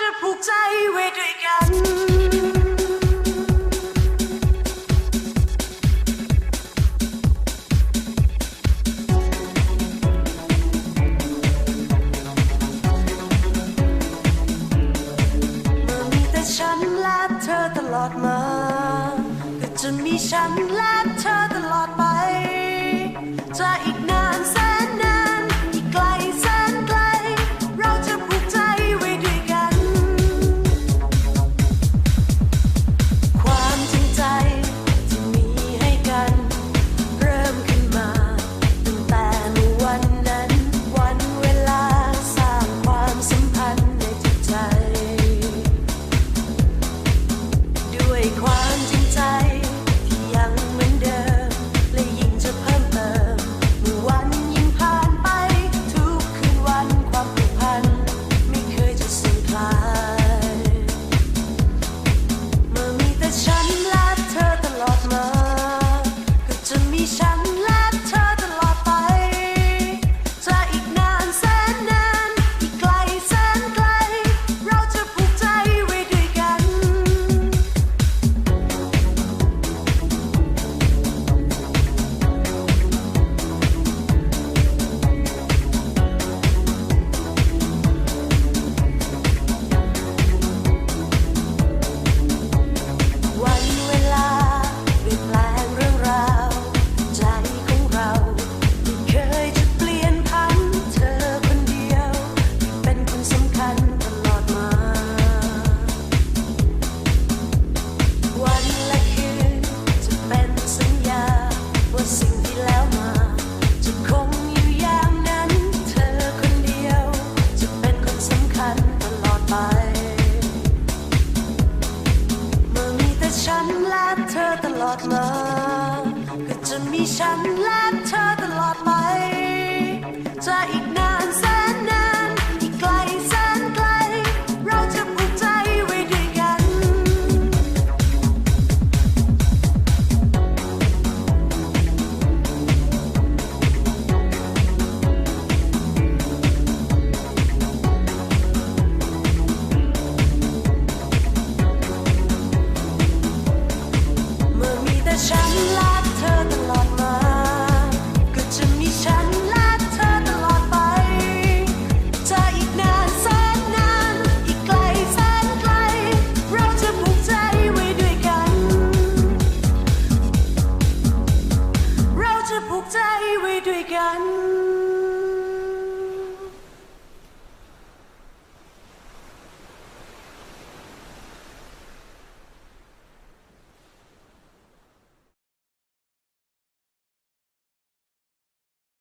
จะผูกใจไว้ด้วยกันมีแต่ฉันและเธอตลอดมา ก็จะมีฉันและ ลอดมาก็จะมีฉันและเธอตลอดไป 对抗